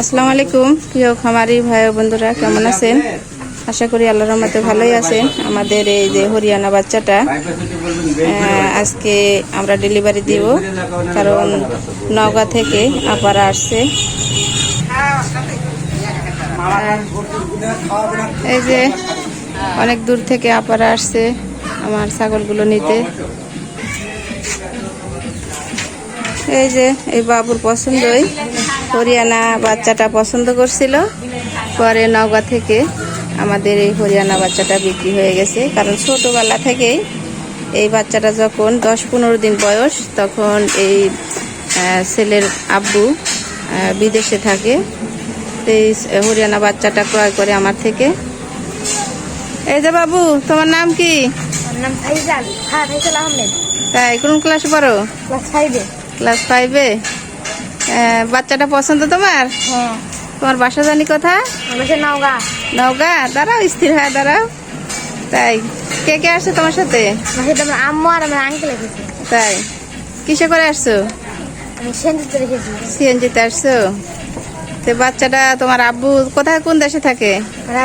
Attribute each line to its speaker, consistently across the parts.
Speaker 1: আসসালামু আলাইকুম প্রিয় খামারি ভাই বন্ধুরা, কেমন আছেন? আশা করি আল্লাহর রহমতে ভালোই আছেন। আমাদের এই যে হরিয়ানা বাচ্চাটা আজকে আমরা ডেলিভারি দিব। কারণ নওগাঁ থেকে আপারা আসছে। এই যে অনেক দূর থেকে আপারা আসছে আমার ছাগলগুলো নিতে। এই যে এই বাবুর পছন্দই। হরিয়ানা বাচ্চাটা পছন্দ করছিল। পরে নওগাঁ থেকে আমাদের এই হরিয়ানা বাচ্চাটা বিক্রি হয়ে গেছে। কারণ ছোটোবেলা থেকেই এই বাচ্চাটা যখন দশ পনেরো দিন বয়স তখন এই ছেলের আব্বু বিদেশে থাকে। এই হরিয়ানা বাচ্চাটা ক্রয় করে আমার থেকে। এই যে বাবু তোমার নাম কি?
Speaker 2: হ্যাঁ
Speaker 1: তাই কোন ক্লাসে পড়ো?
Speaker 2: ক্লাস ফাইভে
Speaker 1: ক্লাস ফাইভে বাচ্চাটা পছন্দ তোমার?
Speaker 2: হ্যাঁ।
Speaker 1: তোমার বাসা জানি কথা
Speaker 2: নওগাঁ।
Speaker 1: নওগাঁ? দাঁড়াও স্থির হয় দাঁড়াও। তাই কে কে আসছে তোমার সাথে?
Speaker 2: আম্মু আর আমার আঙ্কেল
Speaker 1: তাই কিসে করে আসছো? সিএনজিতে আসছো? তো বাচ্চাটা তোমার আব্বু কোথায় কোন দেশে থাকে?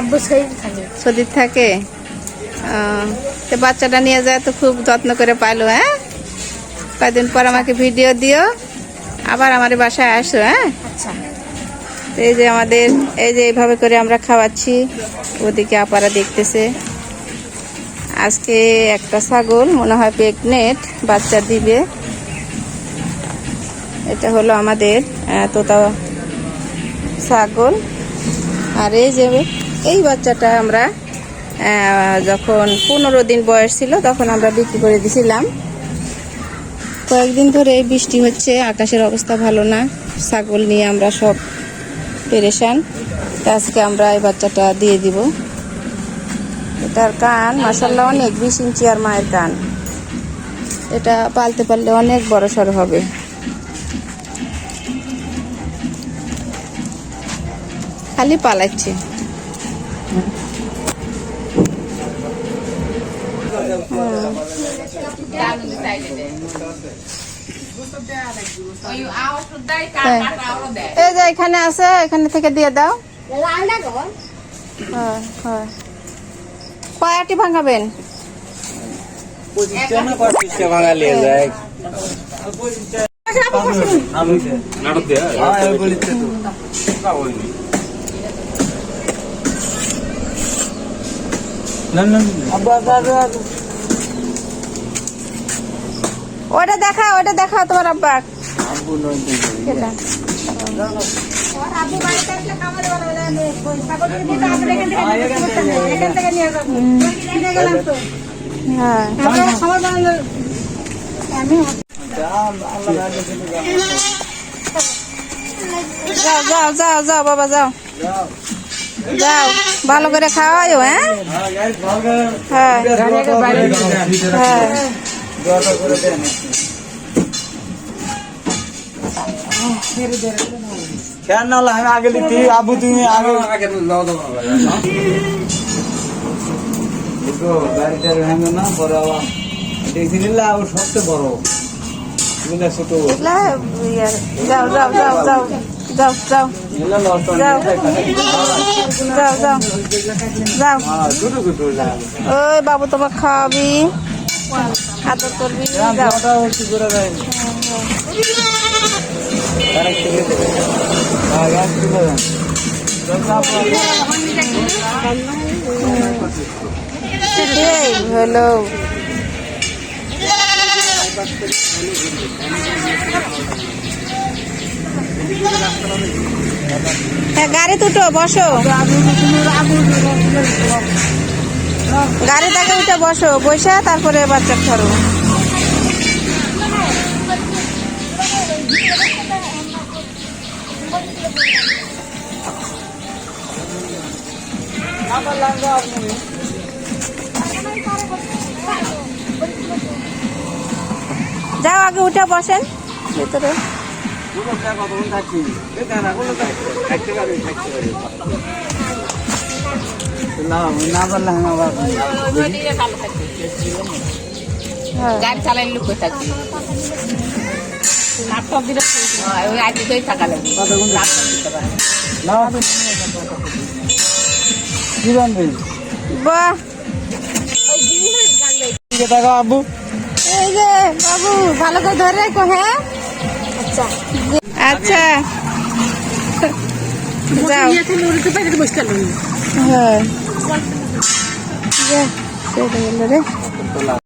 Speaker 2: আব্বু
Speaker 1: সৌদিত থাকে। তো বাচ্চাটা নিয়ে যায় তো খুব যত্ন করে পাইলো হ্যাঁ? কয়েকদিন পর আমাকে ভিডিও দিও। আবার আমার বাসায় আসো হ্যাঁ?
Speaker 2: আচ্ছা।
Speaker 1: এই যে আমাদের এই যে এইভাবে করে আমরা খাওয়াচ্ছি ওদিকে আপারা দেখতেছে। আজকে একটা ছাগল মনে হয় প্রেগনেন্ট বাচ্চা দিবে। এটা হলো আমাদের তোতা ছাগল। আর এই যে এই বাচ্চাটা আমরা যখন পনেরো দিন বয়স ছিল তখন আমরা বিক্রি করে দিছিলাম। কয়েকদিন ধরে বৃষ্টি হচ্ছে, আকাশের অবস্থা ভালো না। ছাগল নিয়ে আমরা সব পেরেশান। আজকে আমরা এই বাচ্চাটা দিয়ে দিব। এটার কান মাসাল্লাহ অনেক। বিশ ইঞ্চি আর মায়ের কান। এটা পালতে পারলে অনেক বড় সড় হবে। খালি পালাচ্ছে। হ্যাঁ। এই যে এখানে আছে এখানে থেকে দিয়ে দাও। হ্যাঁ হ্যাঁ। কয়াটি ভাঙাবেন? ওটা দেখা ওটা দেখা তোমার আব্বা। এটা। হ্যাঁ। যাও যাও যাও যাও বাবা যাও। যাও ভালো করে খাওয়াইও হ্যাঁ? হ্যাঁ হ্যাঁ।
Speaker 3: কেন না আমি আগে লিখি আবু তুমি আগে দেখো গাড়িটা ভাঙে না বড় আবার দেখি নিলে আবার সবচেয়ে বড়। এগুলো ছোট।
Speaker 1: যাও যাও যাও যাও যাও যাও। যাও যাও যাও যাও।
Speaker 3: ছোট ছোট
Speaker 1: ওই বাবু তোমার খাওয়াবি। আদর করবি
Speaker 3: হ্যাঁ
Speaker 1: হলো হ্যাঁ গাড়ি দুটো বসো। গাড়িটাকে উঠে বসো বসে তারপরে বাচ্চা ছাড়ো যাও আগে উঠে বসেন। ভিতরে।
Speaker 3: আমি আবার
Speaker 4: গাড়ি চালাই লোক থাকবে ওই আজকেই টাকা লাগবে ল্যাপটপ দিতে পারে
Speaker 3: না কি জানবি
Speaker 1: বাহ
Speaker 3: দিকে
Speaker 1: এই যে বাবু ভালো করে ধরে রাখো হ্যাঁ?
Speaker 2: আচ্ছা।
Speaker 1: আচ্ছা যাও। হ্যাঁ। যা, সেটা হলো রে